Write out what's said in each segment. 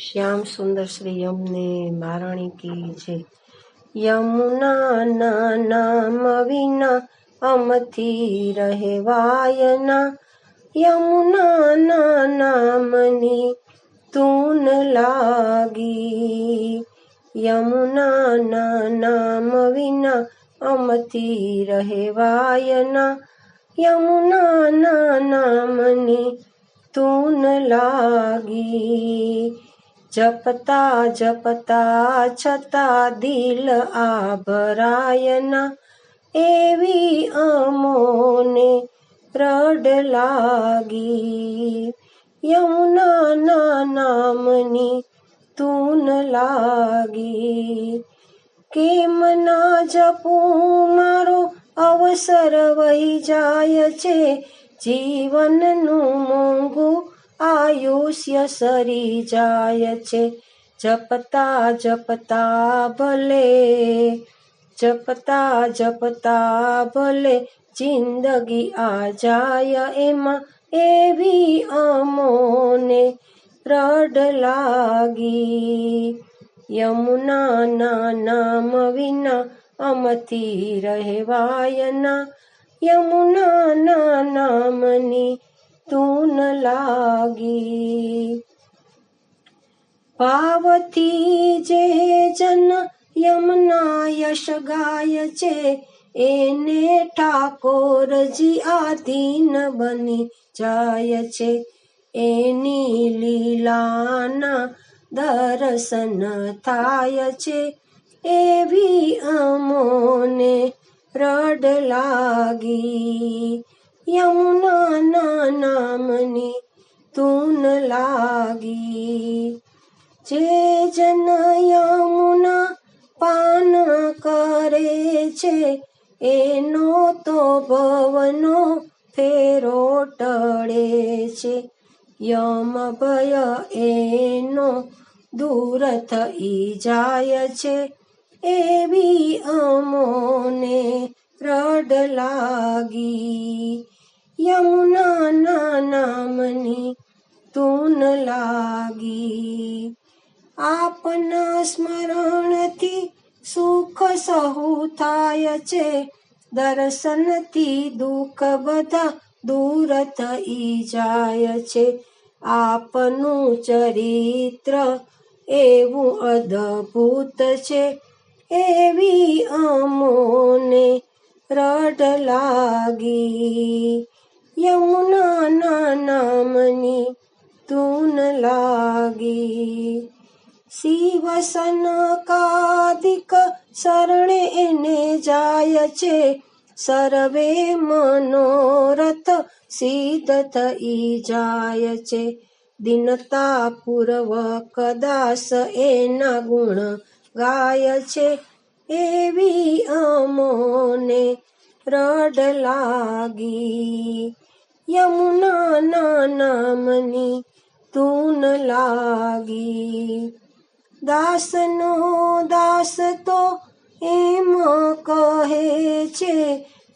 શ્યામ સુંદર શ્રી યમને મારણી કી છે. યમુના નામ વિના અમથી રહેવાયના. યમુના નામની તૂન લાગી. યમુના નામ વિના અમથી રહેવાયના. યમુના નામની તૂન લાગી. જપતા જપતા છતાં દિલ આભરાયના એવી અમોને રડ લાગી યમુના નામની તૂન લાગી કેમ ના જપું મારો અવસર વહી જાય છે જીવનનું મોંઘું આયુષ્ય સરી જાય છે જપતા જપતા ભલે જપતા જપતા ભલે જિંદગી આ જાય એમાં એવી અમોને રડ લાગી યમુના નામ વિના અમથી રહેવાયના યમુના નામની તું લાગી. પાવતી જે જન યમના યશ ગાય છે, એને ઠાકોરજી આધીન બની જાય છે. એની લીલાના દર્શન થાય છે, એવી અમોને રડ લાગી. યમુના લાગી જે જન યમુના પાન કરે છે, એનો તો ભવનો ફેરો ટળે છે. યમ ભય એનો દૂર થઈ જાય છે એવી અમોને રડ લાગી. યમુના નામની તું લાગી. આપના સ્મરણથી સુખ સહુ થાય છે. દર્શનથી દુઃખ બધા દૂર થઈ જાય છે. આપનું ચરિત્ર એવું અદ્ભુત છે. એવી અમોને રડ લાગી. યમુના નામની તું લાગી. શિવસન કાદિક શરણે એને જાય છે. સર્વે મનોરથ સિદ્ધ થઈ જાય છે. દિનતા પૂર્વક દાસ એના ગુણ ગાય છે. એવી અમોને રડ લાગી. યમુના નામની તું લાગી દાસનો દાસ તો એમ કહે છે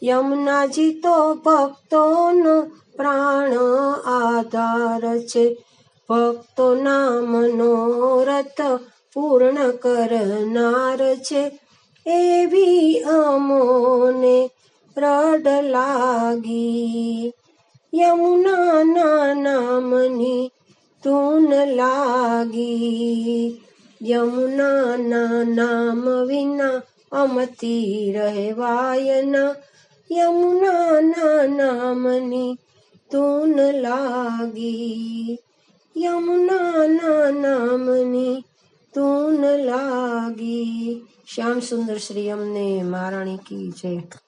યમુનાજી તો ભક્તોનો પ્રાણ આધાર છે ભક્તોના મનોરથ પૂર્ણ કરનાર છે એવી અમોને રડ લાગી યમુના નામની તું લાગી યમુનાના નામ વિના અમતી રહેવાયના યમુનાના નામની તૂન લાગી યમુનાના નામની તૂન લાગી. શ્યામ સુંદર શ્રી અમને મહારાણી કી જય.